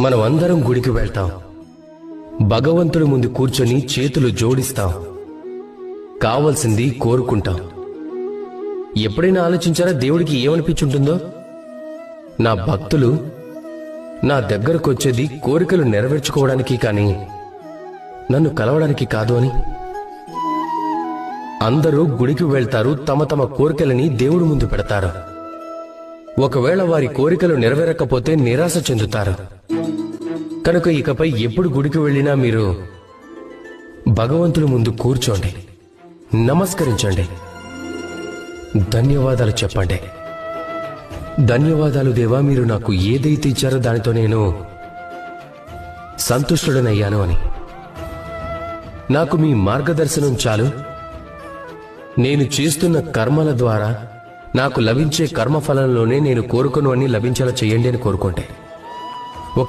మనం అందరం గుడికి వెళ్తాం. భగవంతుడి ముందు కూర్చొని చేతులు జోడిస్తాం. కావలసింది కోరుకుంటాం. ఎప్పుడైనా ఆలోచించారా దేవుడికి ఏమనిపించుంటుందో? నా భక్తులు నా దగ్గరకు వచ్చేది కోరికలు నెరవేర్చుకోవడానికి కానీ నన్ను కలవడానికి కాదు అని. అందరూ గుడికి వెళ్తారు తమ తమ కోరికలని దేవుడి ముందు పెడతారు. ఒకవేళ వారి కోరికలు నెరవేరకపోతే నిరాశ చెందుతారు. కనుక ఇకపై ఎప్పుడు గుడికి వెళ్ళినా మీరు భగవంతుని ముందు కూర్చోండి. నమస్కరించండి. ధన్యవాదాలు చెప్పండి. ధన్యవాదాలు దేవా మీరు నాకు ఏదైతే ఇచ్చారో దానితో నేను సంతుష్టుడనయ్యాను అని. నాకు మీ మార్గదర్శనం చాలు. నేను చేస్తున్న కర్మల ద్వారా నాకు లభించే కర్మఫలంలోనే నేను కోరుకును అని లభించేలా చేయండి అని కోరుకుంటే.